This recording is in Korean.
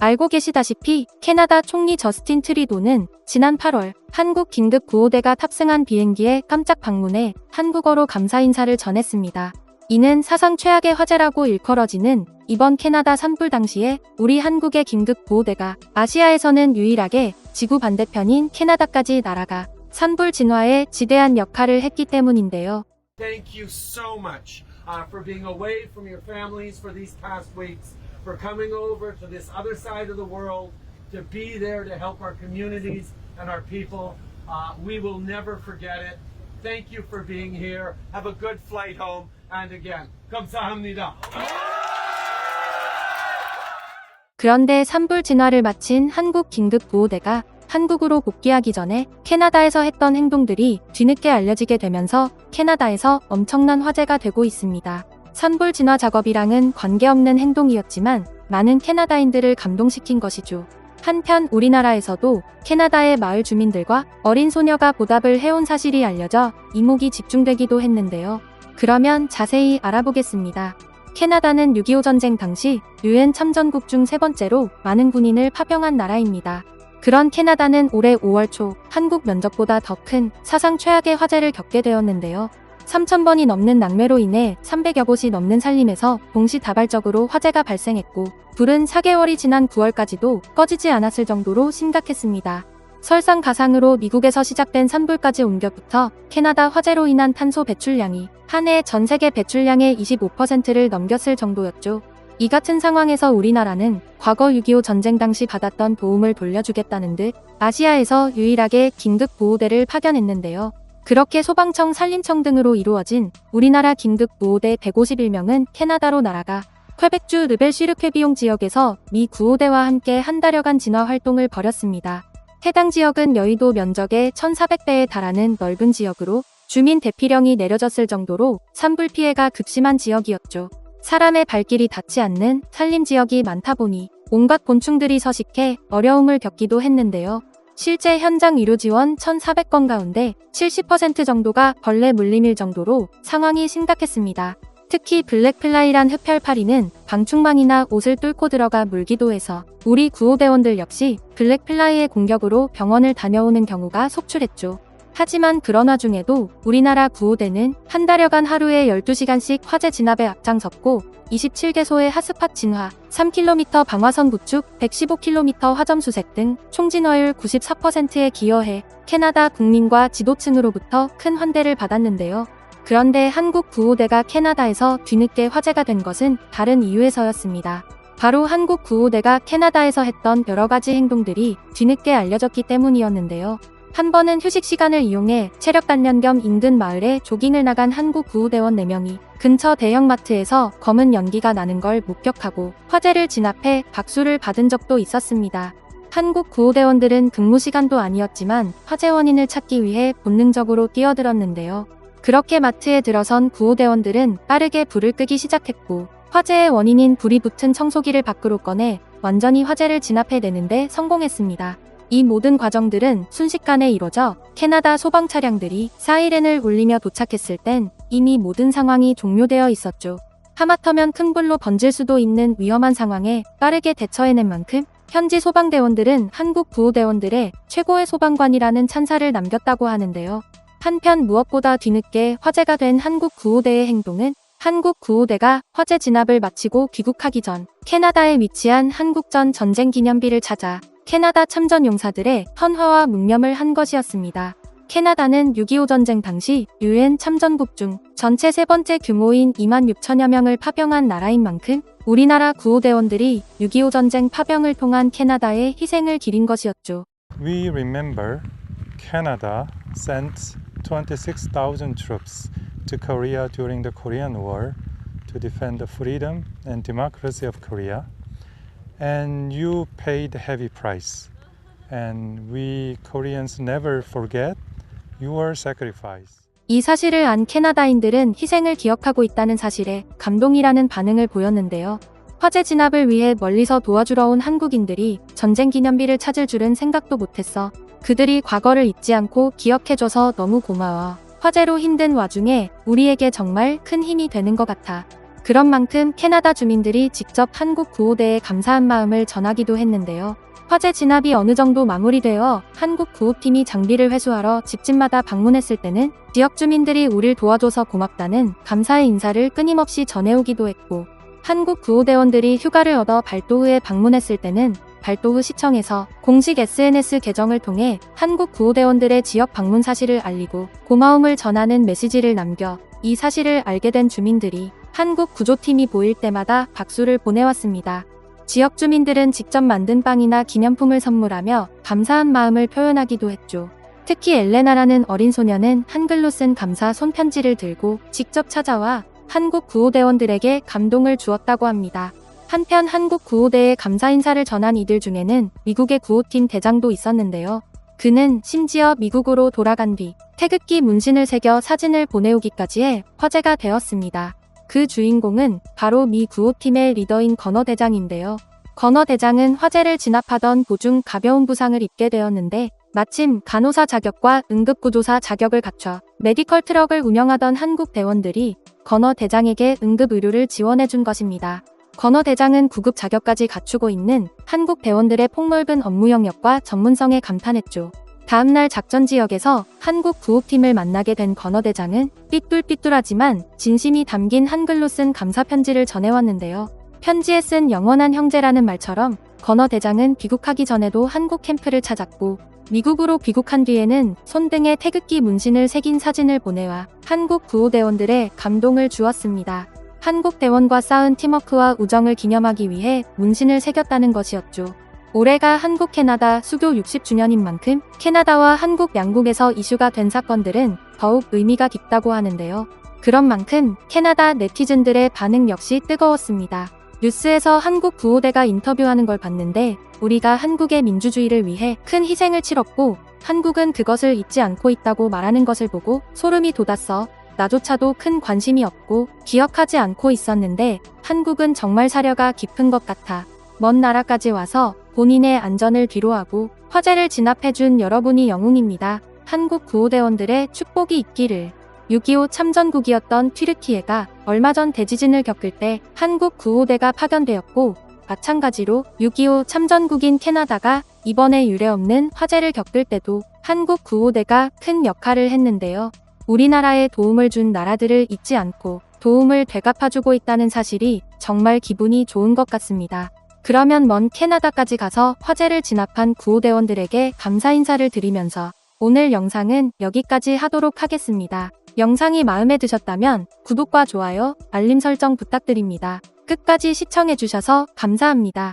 알고 계시다시피 캐나다 총리 저스틴 트리도는 지난 8월 한국 긴급 구호대가 탑승한 비행기에 깜짝 방문해 한국어로 감사 인사를 전했습니다. 이는 사상 최악의 화재라고 일컬어지는 이번 캐나다 산불 당시에 우리 한국의 긴급 구호대가 아시아에서는 유일하게 지구 반대편인 캐나다까지 날아가 산불 진화에 지대한 역할을 했기 때문인데요. Thank you so much uh, for being away from your families for these past weeks, for coming over to this other side of the world to be there to help our communities and our people. Uh, we will never forget it. Thank you for being here. Have a good flight home. And again, 감사합니다. 그런데 산불 진화를 마친 한국 긴급 구호대가 한국으로 복귀하기 전에 캐나다에서 했던 행동들이 뒤늦게 알려지게 되면서 캐나다에서 엄청난 화제가 되고 있습니다. 산불 진화 작업이랑은 관계없는 행동이었지만 많은 캐나다인들을 감동시킨 것이죠. 한편 우리나라에서도 캐나다의 마을 주민들과 어린 소녀가 보답을 해온 사실이 알려져 이목이 집중되기도 했는데요. 그러면 자세히 알아보겠습니다. 캐나다는 6.25 전쟁 당시 유엔 참전국 중 세 번째로 많은 군인을 파병한 나라입니다. 그런 캐나다는 올해 5월 초 한국 면적보다 더 큰 사상 최악의 화재를 겪게 되었는데요. 3,000번이 넘는 낙매로 인해 300여 곳이 넘는 산림에서 동시다발적으로 화재가 발생했고 불은 4개월이 지난 9월까지도 꺼지지 않았을 정도로 심각했습니다. 설상가상으로 미국에서 시작된 산불까지 옮겨 붙어 캐나다 화재로 인한 탄소 배출량이 한 해 전 세계 배출량의 25%를 넘겼을 정도였죠. 이 같은 상황에서 우리나라는 과거 6.25 전쟁 당시 받았던 도움을 돌려주겠다는 듯 아시아에서 유일하게 긴급 보호대를 파견했는데요. 그렇게 소방청, 산림청 등으로 이루어진 우리나라 긴급 보호대 151명은 캐나다로 날아가 퀘벡주 르벨시르케 비용 지역에서 미 구호대와 함께 한 달여간 진화 활동을 벌였습니다. 해당 지역은 여의도 면적의 1,400배에 달하는 넓은 지역으로 주민 대피령이 내려졌을 정도로 산불 피해가 극심한 지역이었죠. 사람의 발길이 닿지 않는 산림 지역이 많다 보니 온갖 곤충들이 서식해 어려움을 겪기도 했는데요. 실제 현장 의료 지원 1,400건 가운데 70% 정도가 벌레 물림일 정도로 상황이 심각했습니다. 특히 블랙플라이란 흡혈파리는 방충망이나 옷을 뚫고 들어가 물기도 해서 우리 구호대원들 역시 블랙플라이의 공격으로 병원을 다녀오는 경우가 속출했죠. 하지만 그런 와중에도 우리나라 구호대는 한 달여간 하루에 12시간씩 화재 진압에 앞장섰고 27개소의 핫스팟 진화, 3km 방화선 구축, 115km 화점 수색 등 총진화율 94%에 기여해 캐나다 국민과 지도층으로부터 큰 환대를 받았는데요. 그런데 한국 구호대가 캐나다에서 뒤늦게 화제가 된 것은 다른 이유에서였습니다. 바로 한국 구호대가 캐나다에서 했던 여러 가지 행동들이 뒤늦게 알려졌기 때문이었는데요. 한 번은 휴식 시간을 이용해 체력 단련 겸 인근 마을에 조깅을 나간 한국 구호대원 4명이 근처 대형마트에서 검은 연기가 나는 걸 목격하고 화재를 진압해 박수를 받은 적도 있었습니다. 한국 구호대원들은 근무 시간도 아니었지만 화재 원인을 찾기 위해 본능적으로 뛰어들었는데요. 그렇게 마트에 들어선 구호대원들은 빠르게 불을 끄기 시작했고 화재의 원인인 불이 붙은 청소기를 밖으로 꺼내 완전히 화재를 진압해내는데 성공했습니다. 이 모든 과정들은 순식간에 이뤄져 캐나다 소방 차량들이 사이렌을 울리며 도착했을 땐 이미 모든 상황이 종료되어 있었죠. 하마터면 큰 불로 번질 수도 있는 위험한 상황에 빠르게 대처해낸 만큼 현지 소방대원들은 한국 구호대원들의 최고의 소방관이라는 찬사를 남겼다고 하는데요. 한편 무엇보다 뒤늦게 화제가 된 한국 구호대의 행동은 한국 구호대가 화재 진압을 마치고 귀국하기 전 캐나다에 위치한 한국전 전쟁 기념비를 찾아 캐나다 참전 용사들의 헌화와 묵념을 한 것이었습니다. 캐나다는 6.25 전쟁 당시 유엔 참전국 중 전체 세 번째 규모인 2만 6천여 명을 파병한 나라인 만큼 우리나라 구호대원들이 6.25 전쟁 파병을 통한 캐나다의 희생을 기린 것이었죠. We remember Canada sent 26,000 troops to Korea during the Korean War to defend the freedom and democracy of Korea. And you paid heavy price. And we Koreans never forget your sacrifice. 이 사실을 안 캐나다인들은 희생을 기억하고 있다는 사실에 감동이라는 반응을 보였는데요. 화재 진압을 위해 멀리서 도와주러 온 한국인들이 전쟁 기념비를 찾을 줄은 생각도 못했어. 그들이 과거를 잊지 않고 기억해줘서 너무 고마워. 화재로 힘든 와중에 우리에게 정말 큰 힘이 되는 것 같아. 그런 만큼 캐나다 주민들이 직접 한국 구호대에 감사한 마음을 전하기도 했는데요. 화재 진압이 어느 정도 마무리되어 한국 구호팀이 장비를 회수하러 집집마다 방문했을 때는 지역 주민들이 우릴 도와줘서 고맙다는 감사의 인사를 끊임없이 전해오기도 했고 한국 구호대원들이 휴가를 얻어 발도흐에 방문했을 때는 발도흐 시청에서 공식 SNS 계정을 통해 한국 구호대원들의 지역 방문 사실을 알리고 고마움을 전하는 메시지를 남겨 이 사실을 알게 된 주민들이 한국 구조팀이 보일 때마다 박수를 보내왔습니다. 지역 주민들은 직접 만든 빵이나 기념품을 선물하며 감사한 마음을 표현하기도 했죠. 특히 엘레나라는 어린 소녀는 한글로 쓴 감사 손편지를 들고 직접 찾아와 한국 구호대원들에게 감동을 주었다고 합니다. 한편 한국 구호대에 감사 인사를 전한 이들 중에는 미국의 구호팀 대장도 있었는데요. 그는 심지어 미국으로 돌아간 뒤 태극기 문신을 새겨 사진을 보내오기까지 해 화제가 되었습니다. 그 주인공은 바로 미 구호팀의 리더인 건어 대장인데요. 건어 대장은 화재를 진압하던 도중 가벼운 부상을 입게 되었는데 마침 간호사 자격과 응급구조사 자격을 갖춰 메디컬 트럭을 운영하던 한국 대원들이 건어 대장에게 응급 의료를 지원해 준 것입니다. 건어 대장은 구급 자격까지 갖추고 있는 한국 대원들의 폭넓은 업무 영역과 전문성에 감탄했죠. 다음날 작전 지역에서 한국 구호팀을 만나게 된 건어 대장은 삐뚤삐뚤하지만 진심이 담긴 한글로 쓴 감사 편지를 전해왔는데요. 편지에 쓴 영원한 형제라는 말처럼 건어 대장은 귀국하기 전에도 한국 캠프를 찾았고 미국으로 귀국한 뒤에는 손등에 태극기 문신을 새긴 사진을 보내와 한국 구호대원들의 감동을 주었습니다. 한국 대원과 쌓은 팀워크와 우정을 기념하기 위해 문신을 새겼다는 것이었죠. 올해가 한국 캐나다 수교 60주년인 만큼 캐나다와 한국 양국에서 이슈가 된 사건들은 더욱 의미가 깊다고 하는데요. 그런 만큼 캐나다 네티즌들의 반응 역시 뜨거웠습니다. 뉴스에서 한국 구호대가 인터뷰하는 걸 봤는데 우리가 한국의 민주주의를 위해 큰 희생을 치렀고 한국은 그것을 잊지 않고 있다고 말하는 것을 보고 소름이 돋았어. 나조차도 큰 관심이 없고 기억하지 않고 있었는데 한국은 정말 사려가 깊은 것 같아. 먼 나라까지 와서 본인의 안전을 뒤로하고 화재를 진압해준 여러분이 영웅입니다. 한국 구호대원들의 축복이 있기를. 6.25 참전국이었던 튀르키예가 얼마 전 대지진을 겪을 때 한국 구호대가 파견되었고 마찬가지로 6.25 참전국인 캐나다가 이번에 유례없는 화재를 겪을 때도 한국 구호대가 큰 역할을 했는데요. 우리나라에 도움을 준 나라들을 잊지 않고 도움을 되갚아주고 있다는 사실이 정말 기분이 좋은 것 같습니다. 그러면 먼 캐나다까지 가서 화재를 진압한 구호대원들에게 감사 인사를 드리면서 오늘 영상은 여기까지 하도록 하겠습니다. 영상이 마음에 드셨다면 구독과 좋아요, 알림 설정 부탁드립니다. 끝까지 시청해주셔서 감사합니다.